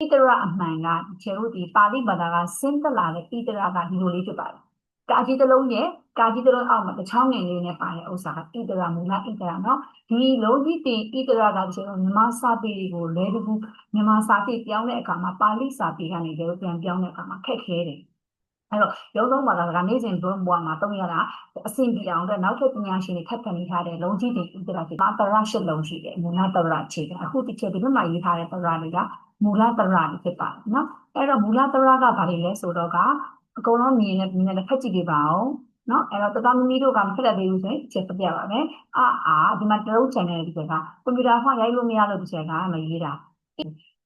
ဣတရအမှန်ကကျဲတို့ဒီပါဠိဘာသာကစင်းတက်လာတဲ့ဣတရကဒီလိုလေးဖြစ်ပါတယ်ကာကြီးတစ်လုံးနဲ့ကာကြီးတစ်လုံးအောက်မှာတစ်ချောင်းငယ်လေးနဲ့ပါတဲ့ဥစ္စာကဣတရမူလဣတရနော်ဒီလုံးကြီးတင်ဣတရကကျဲတို့မြမစာပေတွေကိုလဲတကူမြမစာပေပြောင်းတဲ့အခါမှာပါဠိစာပေကနေကျဲတို့ပြန်ပြောင်းတဲ့အခါမှာခက်ခဲတယ်အဲ့တော့ရုံးသုံးဘာသာကနေ့စဉ်ဘုံဘွားမှာတုံးရတာအဆင်ပြေအောင်အတွက်နောက်ထပ်ပညာရှင်တွေခက်ခံနေထားတဲ့လုံးကြီးတင်ဥဒရာဖြစ်မှာတရရှစ်လုံးရှိတယ်မူလတရခြေကအခုတစ်ချက်ဒီဘက်မှာရေးထားတဲ့တရတွေက မူလတရတွေဖြစ်ပါတယ်နော်အဲ့တော့မူလတရကဘာတွေလဲဆိုတော့ကအကုန်လုံးမြင်နေမြင်နေဖက်ကြည့်ပြပါအောင်နော်အဲ့တော့တသားမမီတို့ကမဖက်တဲ့သေးဘူးဆိုရင်ချက်ပြပြပါမယ်အာအာဒီမှာတရုတ် channel ဒီကကွန်ပျူတာဖွင့်ရိုက်လို့မရလို့ဒီချက်ကမရေးတာ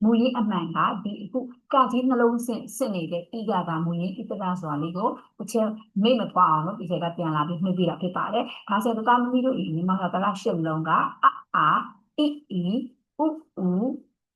မူရင်းအမှန်ကဒီအခုကကြီးနှလုံးစင်စစ်နေတဲ့ဣဂကမူရင်းဣတရာဆိုတာလေးကိုတစ်ချက်မိတ်မပွားအောင်လို့ဒီချက်ကပြန်လာပြီးနှိပ်ပြတာဖြစ်ပါတယ်ဒါဆိုတသားမမီတို့ဒီမှာကတလားရှစ်လုံးကအာအာအီအီဥဥ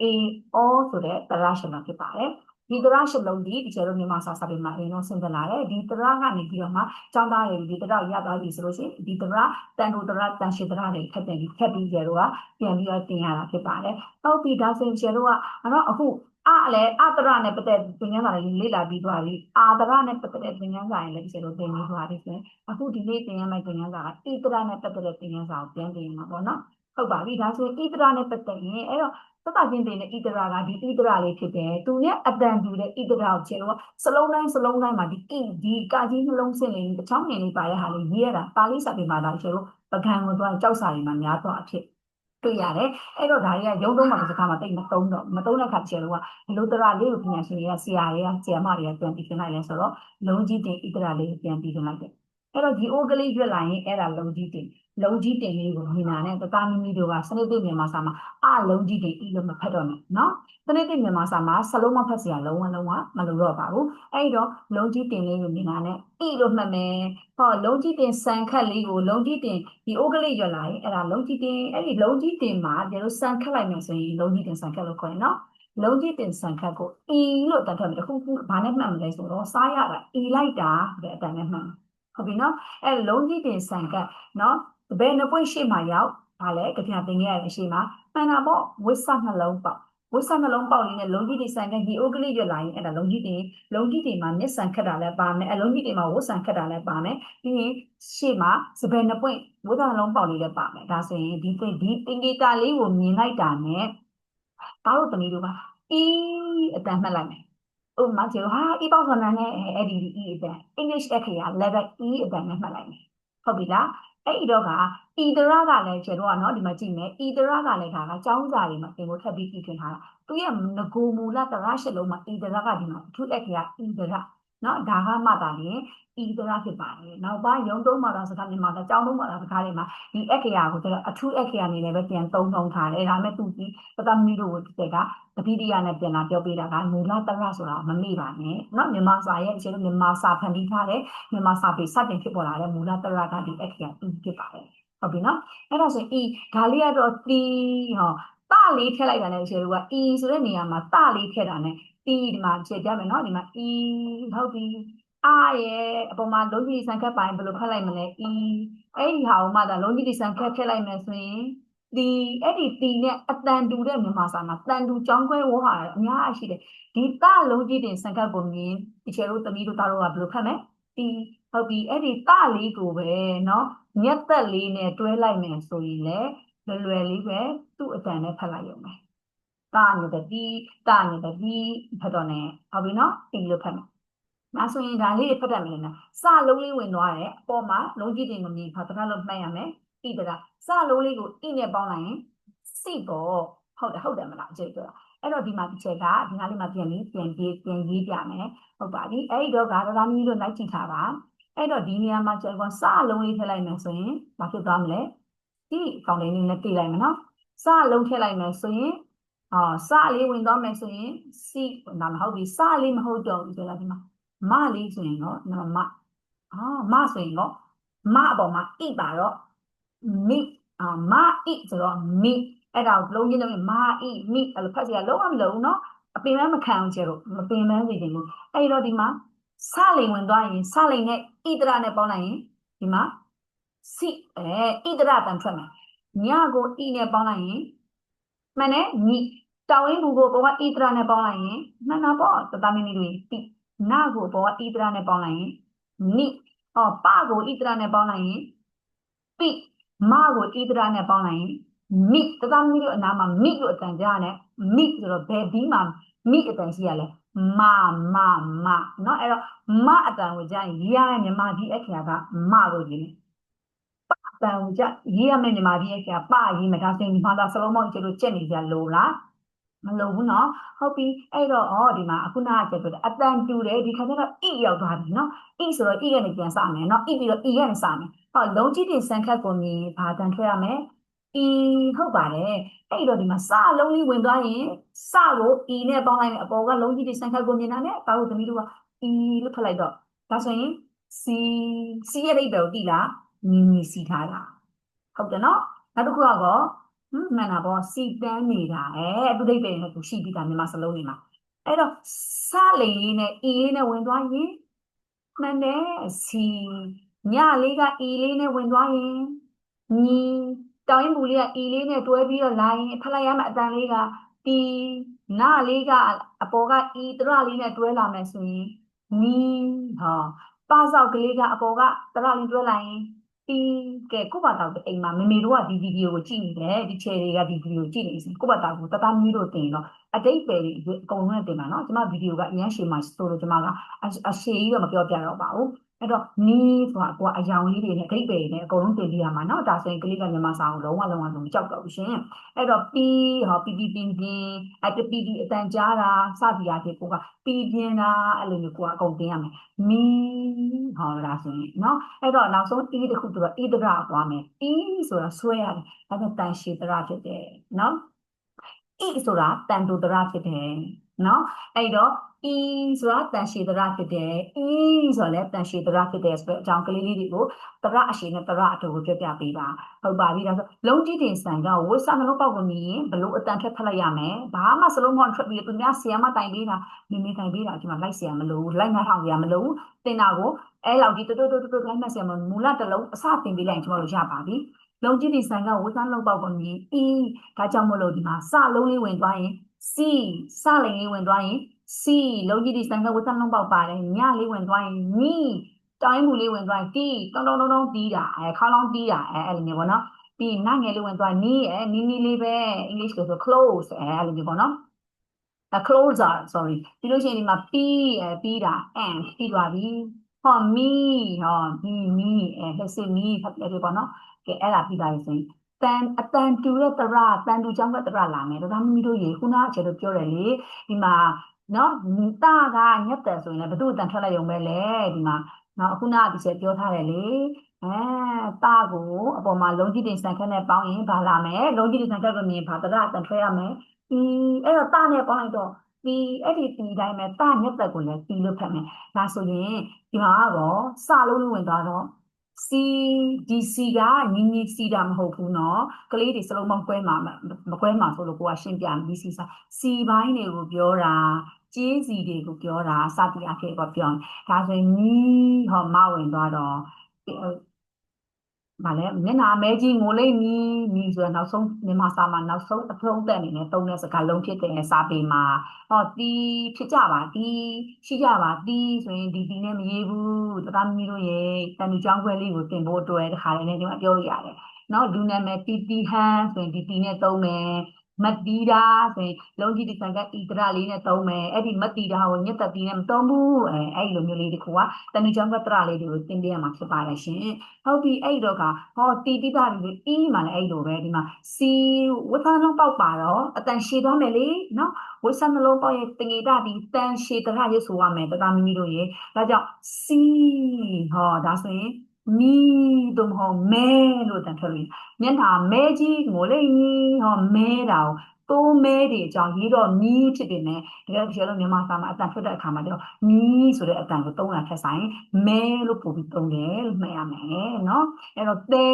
အေအောဆိုတဲ့တလားရှစ်လုံးဖြစ်ပါတယ်ဒီတရရှစ်လုံးဒီဒီကျတော့မြန်မာစာစာပေမှာအရင်တော့ဆင်းသက်လာတယ်ဒီတရကနေပြီးတော့မှចောင်းသားတွေဒီတရရသွားပြီဆိုလို့ရှိရင်ဒီတရတန်တိုတရတန်ရှိတရတွေခက်တယ်ဒီခက်ပြီးကျတော့ပြန်ပြီးတော့တင်ရတာဖြစ်ပါတယ်ဟုတ်ပြီဒါဆိုရင်ကျတော့အဲ့တော့အခုအလည်းအတရနဲ့ပတ်သက်သင်ခန်းစာတွေလေ့လာပြီးသွားပြီအာတရနဲ့ပတ်သက်တဲ့သင်ခန်းစာတွေလည်းဒီကျတော့သင်ပြီးသွားပြီဆိုရင်အခုဒီနေ့သင်ရမယ့်သင်ခန်းစာကဣတရနဲ့ပတ်သက်တဲ့သင်ခန်းစာကိုပြန်သင်ရမှာပေါ့နော် ဟုတ်ပါပြီဒါဆိုရင်ဣတရနဲ့ပတ်သက်ရင်အဲ့တော့သတ္တချင်းတင်တဲ့ဣတရာကဒီဣတရာလေးဖြစ်တယ်သူနဲ့အတန်တူတဲ့ဣတရာကိုကျတော့စလုံးတိုင်းစလုံးတိုင်းမှာဒီကိဒီကာကြီးနှလုံးစင်လေးတစ်ချောင်းနေလေးပါတဲ့ဟာလေးရေးရတာပါဠိစာပေမှာဒါကျတော့ပကံကိုတော့ကြောက်စာတွေမှာများတော့အဖြစ်တွေ့ရတယ်အဲ့တော့ဒါတွေကရုံးသုံးမှာစကားမှာတိတ်မသုံးတော့မသုံးတဲ့ခါကျတော့ဒီလိုတရာလေးကိုပညာရှင်တွေကဆရာတွေကဆရာမတွေကပြန်ပြီးပြင်လိုက်လဲဆိုတော့လုံးကြီးတင်ဣတရာလေးပြန်ပြီးပြင်လိုက်တယ်အဲ့တော့ဒီအိုးကလေးရွက်လာရင်အဲ့ဒါလုံးကြီးတင် လုံကြီးတင်လေးကိုမြင်လာတဲ့တသားမိမိတို့ကစနစ်သိမြန်မာစာမှာအလုံကြီးတင်ဤလို့မဖတ်တော့နဲ့နော်စနစ်သိမြန်မာစာမှာစလုံးမဖတ်စရာလုံးဝလုံးဝမလိုတော့ပါဘူးအဲ့တော့လုံကြီးတင်လေးကိုမြင်လာတဲ့ဤလို့မှတ်မယ်ဟောလုံကြီးတင်စံခတ်လေးကိုလုံကြီးတင်ဒီအိုကလေးရွက်လာရင်အဲ့ဒါလုံကြီးတင်အဲ့ဒီလုံကြီးတင်မှာကျတို့စံခတ်လိုက်မယ်ဆိုရင်လုံကြီးတင်စံခတ်လို့ခေါ်ရင်နော်လုံးကြီးတင်ဆန်ခတ်ကိုအီလို့တတ်ဖတ်မယ်တခုခုဘာနဲ့မှတ်မလဲဆိုတော့စားရတာအီလိုက်တာတဲ့အတန်နဲ့မှတ်ဟုတ်ပြီနော်အဲလုံးကြီးတင်ဆန်ကတ်နော် ဘယ်နှပွင့်ရှိမှရောက်ဘာလဲကြပြတင်ခဲ့ရတဲ့ရှိမှမှန်တာပေါ့ဝစ်ဆနှလုံးပေါက်ဝစ်ဆနှလုံးပေါက်လေးနဲ့လုံးကြီးတွေဆန်တဲ့ဒီအိုကလေးရွက်လာရင်အဲ့ဒါလုံးကြီးတွေလုံးကြီးတွေမှာမျက်စံခက်တာလည်းပါမယ်အလုံးကြီးတွေမှာဝတ်ဆံခက်တာလည်းပါမယ်ပြီးရင်ရှေ့မှာစပယ်နှပွင့်ဝတ်ဆံနှလုံးပေါက်လေးလည်းပါမယ်ဒါဆိုရင်ဒီဒီတင်ဂီတာလေးကိုမြင်လိုက်တာနဲ့ဒါတို့သမီးတို့ကအီးအတန်မှတ်လိုက်မယ်ဥပမာကျတော့ဟာအီပေါက်ဆန်နဲ့အဲ့ဒီအီအတန် English အခရာ level E အတန်နဲ့မှတ်လိုက်မယ် ဟုတ်ပြီလားအဲ့ဒီတော့ကဣတရကလည်းကျတော့နော်ဒီမှာကြည့်မယ်ဣတရကလည်းဒါကចောင်းစာတွေမှာသင်ကိုထပ်ပြီးကြည့်ထွင်ထားတာသူရဲ့ငကိုမူလတရရှစ်လုံးမှာဣတရကဒီမှာအထူးအခရာဣတရ နော်ဒါကမှသာလေဤတရဖြစ်ပါတယ်။နောက်ပိုင်းရုံသုံးမှာတော့စကားမြန်မာတော့ကျောင်းသုံးမှာတော့စကားတွေမှာဒီအခရာကိုကျတော့အထူးအခရာအနေနဲ့ပဲပြန်သုံးသုံးထားတယ်။ဒါပေမဲ့သူဒီပတမီတို့တက်ကတပိတိယနဲ့ပြန်လာပြောပေးတာကမူလတရဆိုတာမမေ့ပါနဲ့။နော်မြန်မာစာရဲ့အခြေလို့မြန်မာစာဖန်တီးထားတဲ့မြန်မာစာပေစတင်ဖြစ်ပေါ်လာတဲ့မူလတရကဒီအခရာဤဖြစ်ပါတယ်။ဟုတ်ပြီနော်။အဲ့ဒါဆိုဤဒါလေးကတော့တီဟောတလေးထည့်လိုက်တာနဲ့အခြေလို့က e ဆိုတဲ့နေရာမှာတလေးထည့်တာနဲ့ e ဒီမှာဖြည့်ကြမယ်နော်ဒီမှာ e ဟုတ်ပြီအာရဲ့အပေါ်မှာလုံးကြီးစံခက်ပိုင်းဘယ်လိုဖတ်လိုက်မလဲ e အဲ့ဒီဟာကိုမှဒါလုံးကြီးစံခက်ထည့်လိုက်မယ်ဆိုရင်ဒီအဲ့ဒီတီနဲ့အတန်တူတဲ့မြန်မာစာမှာတန်တူကြောင်းခွဲဝဟာအများအရှိတယ်ဒီတလုံးကြီးတင်စံခက်ပုံမြင်ဒီချေတို့သမီးတို့သားတို့ကဘယ်လိုဖတ်မလဲတီဟုတ်ပြီအဲ့ဒီတလေးကိုပဲเนาะညက်သက်လေးနဲ့တွဲလိုက်မယ်ဆိုရင်လေလွယ်လွယ်လေးပဲသူ့အတန်နဲ့ဖတ်လိုက်ရုံပဲ တာနေတဲ့ဒီတာနေတဲ့ဒီဖတ်တော့ねဟုတ်ပြီနော်ဒီလိုဖတ်မယ်ဒါဆိုရင်ဒါလေးတွေဖတ်တတ်မယ်နော်စလုံးလေးဝင်သွားတယ်အပေါ်မှာလုံးကြီးတင်မမြင်ဖတ်တတ်လို့မှတ်ရမယ်ဣတရာစလုံးလေးကိုဣနဲ့ပေါင်းလိုက်ရင်စိပေါ့ဟုတ်တယ်ဟုတ်တယ်မလားအကျိတ်ပြောတာအဲ့တော့ဒီမှာတစ်ချက်ကဒီနားလေးမှာပြန်ပြီးပြန်ပြီးပြန်ရေးပြမယ်ဟုတ်ပါပြီအဲ့ဒီတော့ဂါရသားမီးတို့လိုက်ကြည့်ထားပါအဲ့တော့ဒီနေရာမှာကျတော့စလုံးလေးထည့်လိုက်မယ်ဆိုရင်ဘာဖြစ်သွားမလဲဒီကောင်းလေးလေးနဲ့တိလိုက်မယ်နော်စလုံးထည့်လိုက်မယ်ဆိုရင် အော်စလေးဝင်သွားမယ်ဆိုရင်စီဒါမဟုတ်ဘူးစလေးမဟုတ်တော့ဘူးဆိုတာဒီမှာမလေးဆိုရင်တော့နော်မအာမဆိုရင်တော့မအပေါ်မှာဣပါတော့မိအာမဣဆိုတော့မိအဲ့ဒါကိုလုံးချင်းလုံးမာဣမိအဲ့လိုဖတ်စီရလုံးဝမလုံးနော်အပင်မမခံအောင်ကျတော့မပင်မနေတယ်လို့အဲ့တော့ဒီမှာစလိန်ဝင်သွားရင်စလိန်နဲ့ဣတရနဲ့ပေါင်းလိုက်ရင်ဒီမှာစိအဲဣတရတန်ထွက်မယ်ညကိုဣနဲ့ပေါင်းလိုက်ရင်မှန်တယ်ည တောင်းရင်းဘူးကိုပေါ်ကဣတရာနဲ့ပေါင်းလိုက်ရင်မှန်တာပေါ့တသားမင်းလေးတွေတိနာကိုပေါ်ကဣတရာနဲ့ပေါင်းလိုက်ရင်နိဟောပကိုဣတရာနဲ့ပေါင်းလိုက်ရင်ပိမကိုဣတရာနဲ့ပေါင်းလိုက်ရင်မိတသားမင်းတို့အနာမှာမိလို့အတန်ကြားရတယ်မိဆိုတော့ဘယ်ဒီမှာမိအတန်ရှိရလဲမမမเนาะအဲ့တော့မအတန်ကိုကြားရင်ရေးရတဲ့မြန်မာဒီအခရာကမလို့ရေးတယ်ပအတန်ကိုကြားရေးရမယ့်မြန်မာဒီအခရာပရေးမယ်ဒါဆိုရင်ဒီမှာသာစလုံးမောင်းကျလို့ကြက်နေကြလို့လား မလို့ဘူးเนาะဟုတ်ပြီအဲ့တော့ဩဒီမှာအခုနကကျတော့အတန်တူတယ်ဒီခါကျတော့ e ရောက်သွားပြီเนาะ e ဆိုတော့ e ကနေပြန်စမယ်เนาะ e ပြီးတော့ e ကနေစမယ်ဟောလုံးကြီးတင်စံခတ်ကိုမြင်ဘာတန်ထွက်ရမယ် e ဟုတ်ပါတယ်အဲ့တော့ဒီမှာစလုံးလေးဝင်သွားရင်စကို e နဲ့ပေါင်းလိုက်ရင်အပေါ်ကလုံးကြီးတင်စံခတ်ကိုမြင်တာနဲ့ဒါကိုသမီးတို့က e လို့ဖတ်လိုက်တော့ဒါဆိုရင် c c ရဲ့အိဗယ်ကိုတိလားညီညီစီထားတာဟုတ်တယ်เนาะနောက်တစ်ခုကတော့ ဟမ်မှန်တာပေါ့စီတန်းနေတာအဲသူဒိတ်ပဲနဲ့သူရှိပြီးတာမြန်မာစလုံးတွေမှာအဲ့တော့စလေလေးနဲ့ e လေးနဲ့ဝင်သွားရင်မှန်တယ်စီညလေးက e လေးနဲ့ဝင်သွားရင်ညီတောင်းရင်ဘူးလေးက e လေးနဲ့တွဲပြီးတော့လာရင်ဖလိုက်ရမယ့်အတန်လေးက t နာလေးကအပေါ်က e တရလေးနဲ့တွဲလာမယ်ဆိုရင်နီဟောပါဆောက်ကလေးကအပေါ်ကတရလေးတွဲလာရင် ဒီကဲကိုပါတာကိုအိမ်မှာမမေတို့ကဒီဗီဒီယိုကိုကြည့်နေတယ်ဒီချယ်တွေကဒီဗီဒီယိုကြည့်နေစဉ်ကိုပါတာကိုတသားမီးတို့တင်တော့အတိတ်ပဲတွေအကုန်လုံးတင်ပါနော်ကျမဗီဒီယိုကအရင်ရှေ့မှာစတိုးလို့ကျမကအရှေ့ကြီးတော့မပြောပြတော့ပါဘူးအဲ့တော့နီးဆိုတာကိုကအယောင်လေးတွေနဲ့အတိတ်ပဲတွေနဲ့အကုန်လုံးတင်ပြရမှာနော်ဒါဆိုရင်ကလေးကမြန်မာစာကိုလုံးဝလုံးဝလုံးကြောက်တော့ရှင်အဲ့တော့ပီးဟောပီပီပင်းပင်းအတပီဒီအတန်ကြားတာစသည်အားဖြင့်ကိုကပီးပြင်းတာအဲ့လိုမျိုးကိုကအကုန်တင်ရမယ်မီး ဟောလားဆိုရင်နော်အဲ့တော့နောက်ဆုံးတီးတစ်ခုဆိုတော့တီးတရသွားမယ်တီးဆိုတာဆွဲရတယ်ဒါကတန်ရှည်တရဖြစ်တယ်နော်ဤဆိုတာတန်တူတရဖြစ်တယ်နော်အဲ့တော့ အဲ့တော့ e ဆိုတာတန်ရှည်တရဖြစ်တယ် e ဆိုတာလည်းတန်ရှည်တရဖြစ်တယ်ဆိုတော့အကြောင်းကလေးလေးတွေကိုတရအရှည်နဲ့တရအတူကိုပြပြပေးပါဟုတ်ပါပြီဒါဆိုလုံးကြီးတင်ဆန်ကဝိစာနှလုံးပေါက်ကိုမြင်ရင်ဘလို့အတန်ထက်ဖက်လိုက်ရမယ်ဘာမှစလုံးမောင်းထွက်ပြီးသူများဆီယမတိုင်ပေးတာမိမိတိုင်ပေးတာဒီမှာလိုက်ဆီယမလို့လိုက်နှထောင်ဆီယမလို့တင်တာကိုအဲလောက်ကြီးတူတူတူတူလိုက်မှဆီယမမူလတစ်လုံးအစတင်ပေးလိုက်ရင်ကျွန်တော်တို့ရပါပြီလုံးကြီးဒီဆိုင်ကဝိစာနှလုံးပေါက်ကိုမြင် e ဒါကြောင့်မလို့ဒီမှာစလုံးလေးဝင်သွားရင် c စလိန်လေးဝင်သွားရင် C လုံးကြီးဒီစံကဝတ်တလုံးပေါက်ပါတယ်ညလေးဝင်သွားရင်နီတိုင်းမူလေးဝင်သွားရင်တီတောင်းတောင်းတောင်းတောင်းတီးတာအဲခေါင်းလောင်းတီးတာအဲအဲ့လိုမျိုးပေါ့နော်ပြီးနငယ်လေးဝင်သွားနီးအဲနီးနီးလေးပဲ English လို့ဆို close အဲအဲ့လိုမျိုးပေါ့နော်အဲ closer sorry ဒီလို့ရှိရင်ဒီမှာ p အဲပြီးတာ and ပြီးသွားပြီဟော me ဟော me me အဲ let's say me ဖတ်တယ်ပေါ့နော်ကဲအဲ့ဒါပြီးသွားပြီဆိုရင်တန်အတန်တူတဲ့တရတန်တူကြောင့်ကတရလာမယ်ဒါသမီးတို့ရေခုနကကျတော့ပြောတယ်လေဒီမှာ နော်တာကညက်တယ်ဆိုရင်လည်းဘသူ့အတန်ထွက်လိုက်ရုံပဲလေဒီမှာနော်အခုနကဒီချက်ပြောထားတယ်လေအဲတာကိုအပေါ်မှာလုံးကြီးတင်ဆန်ခက်နဲ့ပေါင်းရင်ဘာလာမယ်လုံးကြီးတင်ဆန်ခက်ကိုမြင်ဘာတရအတန်ထွက်ရမယ်ဒီအဲ့တော့တာနဲ့ပေါင်းလိုက်တော့ဒီအဲ့ဒီဒီတိုင်းပဲတာညက်တဲ့ကိုလည်းပြီးလို့ဖတ်မယ်ဒါဆိုရင်ဒီမှာကတော့စလုံးလုံးဝင်သွားတော့ C DC ကညီညီ C တာမဟုတ်ဘူးเนาะကလေးတွေစလုံးမကွဲမှာမကွဲမှာဆိုလို့ကိုကရှင်းပြမယ် DC စာ C ဘိုင်းတွေကိုပြောတာ ကျေးစီတွေကိုပြောတာစသည်အဖြစ်ပေါ့ပြောဒါဆိုရင်ညီဟောမဝင်သွားတော့ဗာလဲမျက်နာမဲကြီးငိုလိမ့်မီမီဆိုတော့နောက်ဆုံးမြန်မာစာမှာနောက်ဆုံးအဆုံးသက်အနေနဲ့သုံးတဲ့စကားလုံးဖြစ်တဲ့စာပေမှာဟောတီဖြစ်ကြပါတီရှိကြပါတီဆိုရင်ဒီတီနဲ့မရေးဘူးတသားမီတို့ရဲ့တန်တူကြောင်းခွဲလေးကိုတင်ဖို့အတွက်တခါလေးနဲ့ဒီမှာပြောလို့ရတယ်နော်လူနာမည်တီတီဟန်ဆိုရင်ဒီတီနဲ့သုံးမယ် မတီးတာဆိုရင်လုံးကြီးဒီဆန်ကဣတရလေးနဲ့သုံးမယ်အဲ့ဒီမတီးတာကိုညက်တက်ပြီးနဲ့မသုံးဘူးအဲအဲ့လိုမျိုးလေးတခုကတဏှကြောင့်ကတရလေးတွေကိုသင်ပေးရမှာဖြစ်ပါတယ်ရှင်ဟုတ်ပြီအဲ့တော့ကဟောတီတိတာတွေအီးမှလည်းအဲ့လိုပဲဒီမှာစီဝတ်သားလုံးပေါက်ပါတော့အတန်ရှည်သွားမယ်လေနော်ဝတ်ဆနှလုံးပေါက်ရဲ့တငေတာဒီတန်ရှည်တရရဆိုရမယ်တသားမိမိတို့ရေဒါကြောင့်စီဟောဒါဆိုရင် မီတို့မဟုတ်မဲလို့တန်ထွက်လို့မျက်နှာမဲကြီးငိုလိမ့်ဟောမဲတာကို တိုးမဲတွေကြောင့်ရေးတော့မီးဖြစ်ပေမဲ့တကယ်ပြောလို့မြန်မာစာမှာအတန်ထွက်တဲ့အခါမှာတော့မီးဆိုတဲ့အတန်ကိုသုံးတာထက်ဆိုင်မဲလို့ပုံပြီးသုံးတယ်လို့မှတ်ရမယ်နော်အဲ့တော့သဲ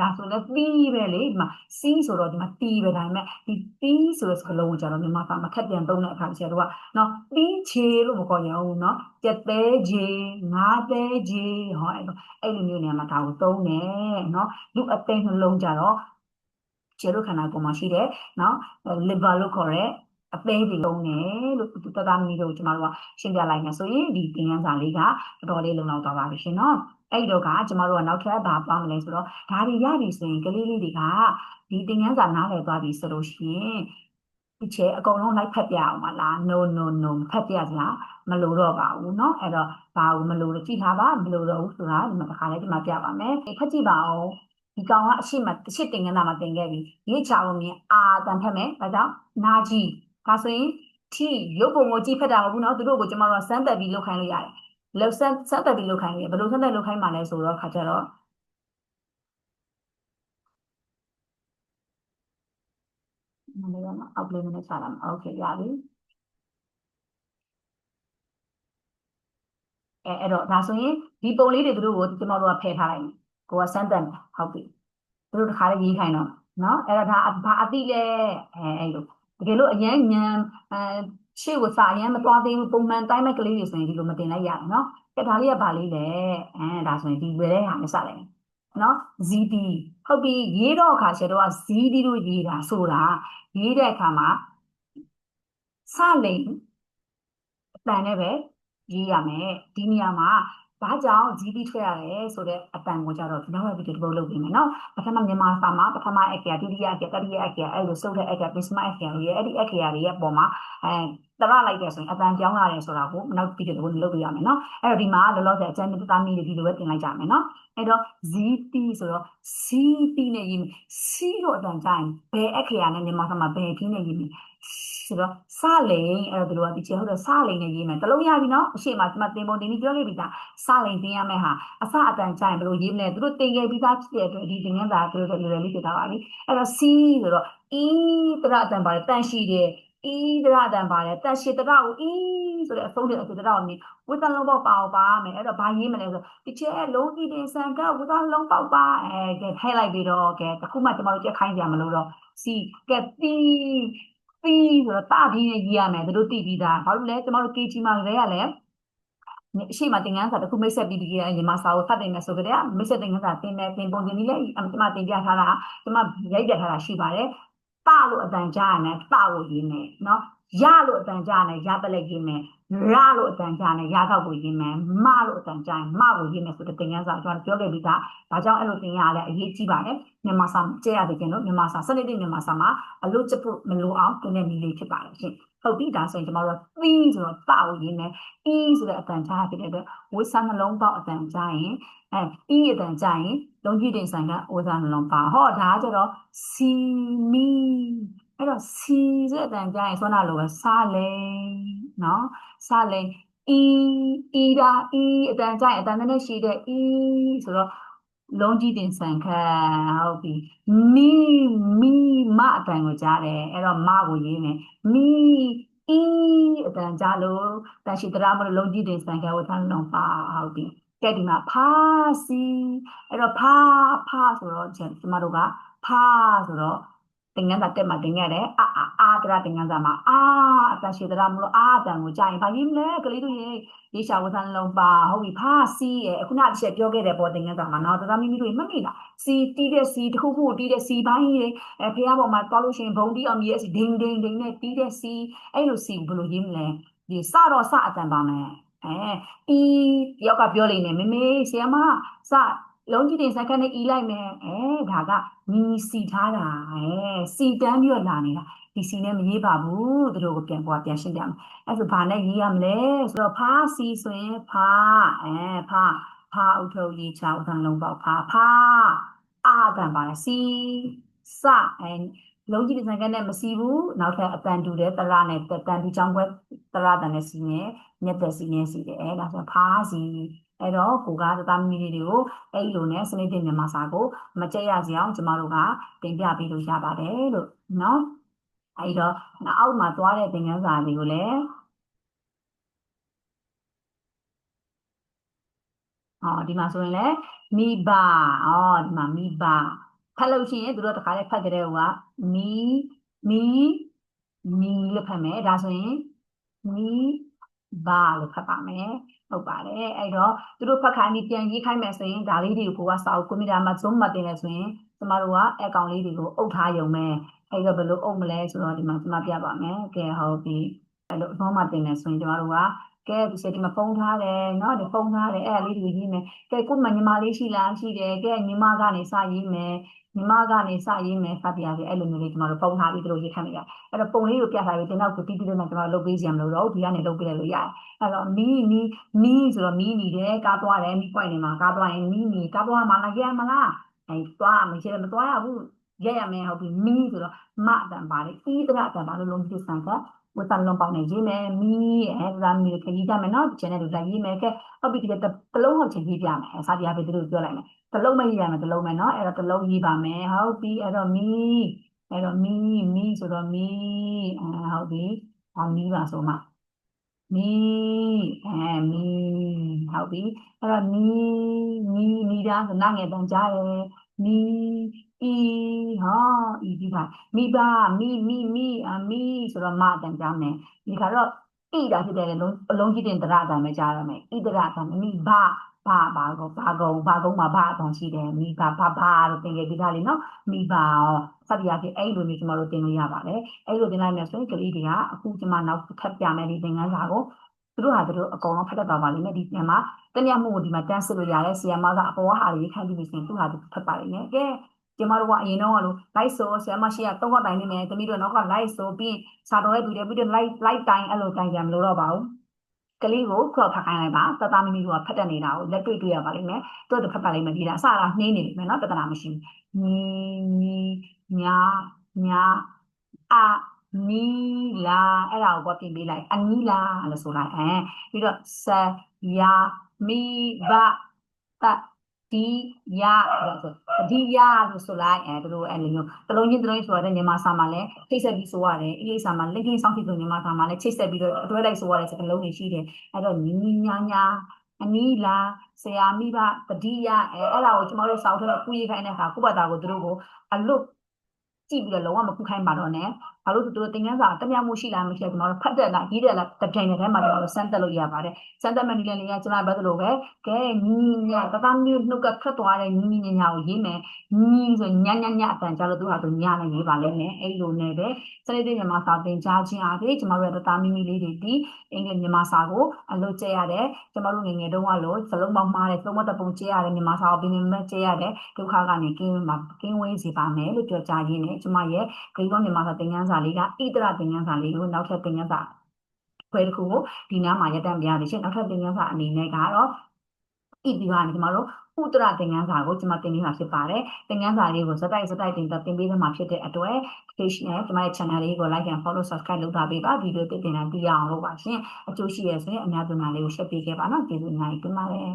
ဒါဆိုလည်းတီးပဲလေဒီမှာစီးဆိုတော့ဒီမှာတီးပဲဒါပေမဲ့ဒီတီးဆိုတဲ့စကားလုံးကိုကျတော့မြန်မာစာမှာခက်ပြန်သုံးတဲ့အခါကျတော့နော်တီးချေလို့မခေါ်ရဘူးနော်ကြက်သေးချေငါးသေးချေဟောအဲ့လိုအဲ့လိုမျိုးနေရာမှာဒါကိုသုံးတယ်နော်လူအသေးနှလုံးကြတော့ ခြေတို့ခန္ဓာကိုယ်မှာရှိတဲ့နော် liver လို့ခေါ်တဲ့ အသေးတွေလုံးတယ်လို့သူတသားမီတို့ကျမတို့ကရှင်းပြလိုက်မယ်ဆိုရင်ဒီသင်ခန်းစာလေးကတော်တော်လေးလုံလောက်သွားပါပြီရှင်နော်အဲ့တော့ကကျမတို့ကနောက်ထပ်ဘာပါမလဲဆိုတော့ဒါတွေရပြီဆိုရင်ကလေးလေးတွေကဒီသင်ခန်းစာနားလည်သွားပြီဆိုလို့ရှိရင်ဒီချေအကုန်လုံးလိုက်ဖတ်ပြအောင်ပါလား no no no ဖတ်ပြစလားမလိုတော့ပါဘူးเนาะအဲ့တော့ဘာလို့မလိုလို့ကြည့်ထားပါမလိုတော့ဘူးဆိုတာဒီမှာတစ်ခါလေးဒီမှာပြပါမယ်ဖတ်ကြည့်ပါအောင် ဒီကောင်ကအရှိမတစ်ချစ်တင်ကန်းတာမှာတင်ခဲ့ပြီရေးချအောင်မြင်အာတန်ဖက်မယ်ဒါကြောင့်နာကြီးဒါဆိုရင် T ရုပ်ပုံကိုကြည့်ဖတ်တာမဟုတ်ဘူးเนาะသူတို့ကိုကျမတို့ကစမ်းသက်ပြီးလုပ်ခိုင်းလို့ရတယ်လောက်စမ်းစမ်းသက်ပြီးလုပ်ခိုင်းရတယ်ဘယ်လိုစမ်းသက်လုပ်ခိုင်းမှလဲဆိုတော့ခါကြတော့မနေ့ကအောက်လေးနဲ့ချလာမှာโอเคရပြီအဲအဲ့တော့ဒါဆိုရင်ဒီပုံလေးတွေသူတို့ကိုကျမတို့ကဖယ်ထားလိုက်မယ် ကိုကစမ်းသက်မယ်ဟုတ်ပြီသူတို့တစ်ခါလေးရေးခိုင်းတော့နော်အဲ့တော့ဒါဘာအတိလဲအဲအဲ့လိုတကယ်လို့အရန်ညံအဲရှေ့ကိုစာအရန်မသွားသေးဘူးပုံမှန်တိုင်းမဲ့ကလေးတွေဆိုရင်ဒီလိုမတင်လိုက်ရဘူးနော်ကဲဒါလေးကဘာလေးလဲအဲဒါဆိုရင်ဒီဝယ်တဲ့ဟာနဲ့စလိုက်နော် ZD ဟုတ်ပြီရေးတော့အခါကျတော့ ZD လို့ရေးတာဆိုတာရေးတဲ့အခါမှာစလိန်အတန်နဲ့ပဲရေးရမယ်ဒီနေရာမှာ ဘာကြောင့် GP ထွက်ရတယ်ဆိုတော့အတန်ကိုကြတော့ဒီနောက်ဗီဒီယိုတစ်ပုဒ်လုပ်ပေးမယ်နော်ပထမမြန်မာစာမှာပထမအက္ခရာဒုတိယအက္ခရာတတိယအက္ခရာအဲ့လိုစုပ်တဲ့အက္ခရာပစ္စမအက္ခရာတွေအဲ့ဒီအက္ခရာတွေရဲ့ပုံမှာအဲတရလိုက်တယ်ဆိုရင်အတန်ပြောင်းလာတယ်ဆိုတာကိုနောက်ဗီဒီယိုတစ်ပုဒ်လုပ်ပေးရမယ်နော်အဲ့တော့ဒီမှာလောလောဆယ်အကျဉ်းသားမီးတွေဒီလိုပဲတင်လိုက်ကြမယ်နော်အဲ့တော့ ZP ဆိုတော့ CP နဲ့ရေးမယ် C လို့အတန်ကြရင်ဘယ်အက္ခရာနဲ့မြန်မာစာမှာဘယ်ပြီးနဲ့ရေးမယ် ဆိုတော့စလိန်အဲ့တော့တို့ကဒီချေဟုတ်တော့စလိန်နဲ့ရေးမယ်တလုံးရပြီနော်အရှိမကျွန်မတင်ပုံတင်ပြီးပြောခဲ့ပြီသားစလိန်တင်ရမယ်ဟာအစအတန်ကြရင်ဘယ်လိုရေးမလဲသူတို့တင်ခဲ့ပြီးသားဖြစ်တဲ့အတွက်ဒီတင်ငန်းသာသူတို့လွယ်လွယ်လေးပြထားပါပြီအဲ့တော့ C ဆိုတော့ E တရအတန်ပါတယ်တန်ရှိတယ်အီးတရအတန်ပါတယ်တက်ရှိတရကိုအီးဆိုတဲ့အဆုံးတဲ့အတူတရကိုမြင်ဝတ်တလုံးပေါက်ပါအောင်ပါမယ်အဲ့တော့ဘာရေးမလဲဆိုဒီချဲလုံးကြည့်တင်ဆန်ကဝတ်တလုံးပေါက်ပါအဲကဲထိုက်လိုက်ပြီးတော့ကဲတခုမှကျွန်တော်တို့ကြက်ခိုင်းကြမလို့တော့စီကဲတီ တီဆိုတော့တာပြီးနဲ့ရေးရမယ်တို့တိပြီးသားဘာလို့လဲကျွန်တော်တို့ KG မှာလည်းရလဲအရှိမတင်ငန်းစာတခုမိတ်ဆက်ပြီးဒီညီမစာကိုဖတ်တင်မယ်ဆိုကြတဲ့မိတ်ဆက်တင်ငန်းစာတင်မယ်တင်ပုံတင်လေးလည်းကျွန်မတင်ပြထားတာကျွန်မရိုက်ပြထားတာရှိပါတယ်ပလို့အတန်ကြားရတယ်ပကိုရေးမယ်နော် ရလို့အတန်ကြားရတယ်ရပလက်ရေးမယ်ရလို့အတန်ကြားရတယ်ရတော့ကိုရေးမယ်မလို့အတန်ကြားရင်မကိုရေးမယ်ဆိုတဲ့သင်ခန်းစာကျွန်တော်ပြောခဲ့ပြီးသားဘာကြောင့်အဲ့လိုသင်ရလဲအရေးကြီးပါတယ်မြန်မာစာကျဲရတယ်ကျင်လို့မြန်မာစာစနစ်တဲ့မြန်မာစာမှာအလို့ချက်ဖို့မလိုအောင်သင်တဲ့နည်းလေးဖြစ်ပါတယ်ရှင်ဟုတ်ပြီဒါဆိုရင်ကျွန်တော်တို့သီးဆိုတော့တကိုရေးမယ်အီးဆိုတဲ့အတန်ကြားဖြစ်တဲ့အတွက်ဝိဆာနှလုံးပေါက်အတန်ကြားရင်အဲအီးအတန်ကြားရင်လုံးကြီးတင်ဆိုင်ကဝိဆာနှလုံးပါဟောဒါကကျတော့စီမီ အဲ့တော့စီဆိုတဲ့အတန်ကြားရင်ဆွမ်းနာလိုပဲစားလိန်နော်စားလိန်အီအီဒါအီအတန်ကြားရင်အတန်နဲ့ရှိတဲ့အီဆိုတော့လုံးကြီးတင်ဆန်ခတ်ဟုတ်ပြီမီမီမအတန်ကိုကြားတယ်အဲ့တော့မကိုရေးမယ်မီအီအတန်ကြားလို့တန်ရှိတရာမလို့လုံးကြီးတင်ဆန်ခတ်ကိုထားလုံးပါဟုတ်ပြီကဲဒီမှာဖာစီအဲ့တော့ဖာဖာဆိုတော့ကျမတို့ကဖာဆိုတော့ သင်္ကန်းစာတက်မှာတင်ခဲ့တယ်အာအာအာတရသင်္ကန်းစာမှာအာအတန်ရှိတရာမလို့အာအတန်ကိုကြားရင်ဘာရေးမလဲကလေးတို့ရေရေရှာဝသန်လုံးပါဟုတ်ပြီဖာစီရဲ့အခုနတစ်ချက်ပြောခဲ့တယ်ပေါ်သင်္ကန်းစာမှာနော်တသားမိမိတို့မှတ်မိလားစီတီးတဲ့စီတစ်ခုခုတီးတဲ့စီပိုင်းကြီးအဲဖះပေါ်မှာတွားလို့ရှိရင်ဘုံတီးအောင်မြည်တဲ့စီဒိန်ဒိန်ဒိန်နဲ့တီးတဲ့စီအဲ့လိုစီဘယ်လိုရေးမလဲဒီစတော့စအတန်ပါမယ်အဲဤယောက်ကပြောလိမ့်နေမေမေဆီယမစ လုံးကြီးတင်စက္ကန့်နဲ့ဤလိုက်မယ်အဲဒါကညီစီထားတာအဲစီတန်းပြီးတော့လာနေတာဒီစီနဲ့မရေးပါဘူးတို့ကိုပြန်ပေါ်ပြန်ရှင်းပြမယ်အဲဆိုဘာနဲ့ရေးရမလဲဆိုတော့ဖာစီဆိုရင်ဖာအဲဖာဖာဥထုပ်ရေးချောင်းတန်လုံးပေါက်ဖာဖာအာတန်ပါလေစီစအဲလုံးကြီးဒီဇိုင်းကနဲ့မစီဘူးနောက်ထပ်အတန်တူတဲ့တရနဲ့တန်တူချောင်းခွဲတရတန်နဲ့စီနဲ့မြက်တဲ့စီနဲ့စီတယ်အဲဒါဆိုဖာစီ အဲ့တော့ကိုကသသားမီလေးတွေကိုအဲ့လိုနဲ့စနစ်တင်မြန်မာစာကိုမကြက်ရစီအောင်ကျမတို့ကတင်ပြပေးလို့ရပါတယ်လို့နော်အဲ့တော့အောက်မှာသွားတဲ့သင်ခန်းစာတွေကိုလည်းအော်ဒီမှာဆိုရင်လည်းမိဘအော်ဒီမှာမိဘဖတ်လို့ရှိရင်တို့တခါလေးဖတ်ကြတဲ့ဟိုကမီမီမီလို့ဖတ်မယ်ဒါဆိုရင်မီ ဘာလို့ဖတ်ပါမယ်ဟုတ်ပါတယ်အဲ့တော့သူတို့ဖတ်ခိုင်းပြီးပြန်ရေးခိုင်းမယ်ဆိုရင်ဒါလေးတွေကိုကစာအုပ်ကွန်ပျူတာမှာ zoom မှတ်တင်လဲဆိုရင်ကျမတို့ကအကောင့်လေးတွေကိုအုပ်ထားရုံပဲအဲ့တော့ဘယ်လိုအုပ်မလဲဆိုတော့ဒီမှာကျွန်မပြပါမယ်ကဲဟုတ်ပြီအဲ့လိုအဘောမှာတင်နေဆိုရင်ကျွန်တော်တို့က ကဲဒီစက်ဒီမှာဖုန်းထားတယ်เนาะဒီဖုန်းထားတယ်အဲ့ဒါလေးတွေရေးမယ်ကဲကို့မညီမလေးရှိလားရှိတယ်ကဲညီမကနေစရေးမယ်ညီမကနေစရေးမယ်စပြရစီအဲ့လိုမျိုးလေးကျွန်တော်တို့ဖုန်းထားပြီးတို့ရေးခန့်လိုက်ရအဲ့တော့ပုံလေးကိုပြထားပြီးတင်တော့ကိုတီးတီးလေးနဲ့ကျွန်တော်လုပ်ပေးစီရမလို့တော့ဒီကနေလုပ်ပေးလိုက်လို့ရတယ်အဲ့တော့မီးမီးမီးဆိုတော့မီးနေတယ်ကားသွားတယ်မီးပွိုင်နေမှာကားသွားရင်မီးနေကားသွားမှာလားရမလားအဲ့သွားမရှိတယ်မသွားရဘူးရရမယ်ဟုတ်ပြီမီးဆိုတော့မအတန်ပါတယ်ဤတရအတန်ပါလို့လုံးပြစံက ဝတ်တန်လုံးပေါက်နေရေးမယ်မီးအဲဒါမီးခကြီးကြမယ်နော်ကျန်တဲ့လူလိုက်ရေးမယ်ကဲဟုတ်ပြီဒီတလုံးဟုတ်ချင်းရေးပြမယ်စာတရားပဲသူတို့ပြောလိုက်မယ်တလုံးမရေးရမယ်တလုံးမယ်နော်အဲ့တော့တလုံးရေးပါမယ်ဟုတ်ပြီအဲ့တော့မီးအဲ့တော့မီးမီးဆိုတော့မီးအဲဟုတ်ပြီအမီးပါဆိုမှမီးအဲမီးဟုတ်ပြီအဲ့တော့မီးမီးမီးဒါဆိုနာငယ်တန်ကြားရယ်မီးဤဟာ ဤဒီပါမိဘမိမိမိအမိဆိုတော့မအတန်ကြားမယ်ဒီခါတော့ဣတာဖြစ်တဲ့လုံးအလုံးကြီးတင်တရအတန်ပဲကြားရမယ်ဣတရအတန်မိဘဘာဘာကောဘာကုံဘာကုံမှာဘာအတန်ရှိတယ်မိဘဘာဘာလို့တင်ခဲ့ဒီသားလေးနော်မိဘရောစသည်အဖြစ်အဲ့လိုမျိုးကျွန်တော်တို့တင်လို့ရပါတယ်အဲ့လိုတင်လိုက်မယ်ဆိုရင်ကလေးတွေကအခုကျွန်မနောက်ထပ်ပြမယ်ဒီသင်ခန်းစာကိုသူတို့ဟာသူတို့အကုန်လုံးဖတ်တတ်ပါပါလိမ့်မယ်ဒီပြန်မှာတနည်းမှုကိုဒီမှာတန်းစစ်လို့ရတယ်ဆီယမ်မကအပေါ်ဟာတွေခံပြီးပြီဆိုရင်သူ့ဟာသူဖတ်ပါလိမ့်မယ်ကဲ ကျမတို့ကအရင်တော့ကလို့ light ဆိုဆရာမရှိကတော့တိုင်နေမယ်တမီးတို့နောက်က light ဆိုပြီးစာတော်ရဲ့တူတယ်ပြီးတော့ light light တိုင်အဲ့လိုတိုင်ကြမလို့တော့ပါဘူးကလေးကိုခေါ်ဖတ်ခိုင်းလိုက်ပါတသားမီမီတို့ကဖတ်တတ်နေတာကိုလက်တွေ့တွေ့ရပါလိမ့်မယ်သူတို့ဖတ်ပါလိမ့်မယ်ဒီလားအစတာနှင်းနေလိမ့်မယ်နော်ပြဿနာမရှိဘူးညီညီညာညာအမီလာအဲ့ဒါကိုပြင်ပေးလိုက်အနီလာလို့ဆိုလိုက်အဲပြီးတော့ဆရာမိဘတ ဒီရလို့ဆိုဒီရလို့ဆိုလိုက်အဲတို့အဲ့လိုမျိုးတလုံးချင်းတလုံးချင်းဆိုရတဲ့မြန်မာစာမှာလည်းချိတ်ဆက်ပြီးဆိုရတယ်အင်္ဂလိပ်စာမှာ linking စောင့်ကြည့်လို့မြန်မာစာမှာလည်းချိတ်ဆက်ပြီးတော့အတွဲလိုက်ဆိုရတဲ့စကားလုံးတွေရှိတယ်အဲ့တော့ညီညီညာညာအနီးလာဆရာမိဘတတိယအဲအဲ့ဒါကိုကျမတို့စောင့်ထဲကူရေးခိုင်းတဲ့အခါခုပတ်တာကိုတို့ကိုအလွတ်ကြည့်ပြီးတော့လုံးဝမခုခိုင်းပါတော့နဲ့ ဘာလို့တို့တင်ကန်းစာတမျှမှုရှိလားမရှိလားကျွန်တော်တို့ဖတ်တက်လားရေးတယ်လားတပြိုင်တည်းမှာကျွန်တော်တို့စမ်းတက်လို့ရပါတယ်စမ်းတက်မဲ့နည်းလေးကကျွန်တော်ပြောသလိုပဲကဲညီညာတသားမျိုးနှုတ်ကထွက်သွားတဲ့ညီညီညာကိုရေးမယ်ညီဆိုညညညအတန်ကြလို့သူဟာသူညနဲ့ရေးပါလိမ့်မယ်အဲ့လိုနဲ့ပဲစနေနေ့မြန်မာစာသင်ကြားခြင်းအားဖြင့်ကျွန်တော်တို့တသားမီမီလေးတွေဒီအင်္ဂလိပ်မြန်မာစာကိုအလုပ်ကျရတယ်ကျွန်တော်တို့ငငယ်တုန်းကလို့စလုံးပေါင်းမှားတယ်သုံးမတပုံကျရတယ်မြန်မာစာကိုပြင်မဲ့ကျရတယ်ဒုက္ခကနေကင်းမှာကင်းဝေးစေပါမယ်လို့ပြောကြားရင်းနဲ့ကျွန်မရဲ့ဂိမ်းကောမြန်မာစာသင်ခန်းစာလေးကဣတရသင်ခန်းစာလေးကိုနောက်ထပ်သင်ခန်းစာခွဲတစ်ခုကိုဒီနားမှာရပ်တန့်ပြရစီရှင်နောက်ထပ်သင်ခန်းစာအနေနဲ့ကတော့ဣတိကနေကျွန်တော်တို့ဥတရသင်ခန်းစာကိုကျွန်မတင်နေတာဖြစ်ပါတယ်သင်ခန်းစာလေးကိုစတိုက်စတိုက်တင်တင်ပေးနေမှာဖြစ်တဲ့အတွက် page နဲ့ကျွန်မရဲ့ channel လေးကို like and follow subscribe လုပ်ထားပေးပါဗီဒီယိုတင်တင်တိုင်းပြရအောင်လို့ပါရှင်အကျိုးရှိရဆိုရင်အများပြည်မှာလေးကို share ပေးခဲ့ပါနော်ကျေးဇူးအများကြီးတင်ပါတယ်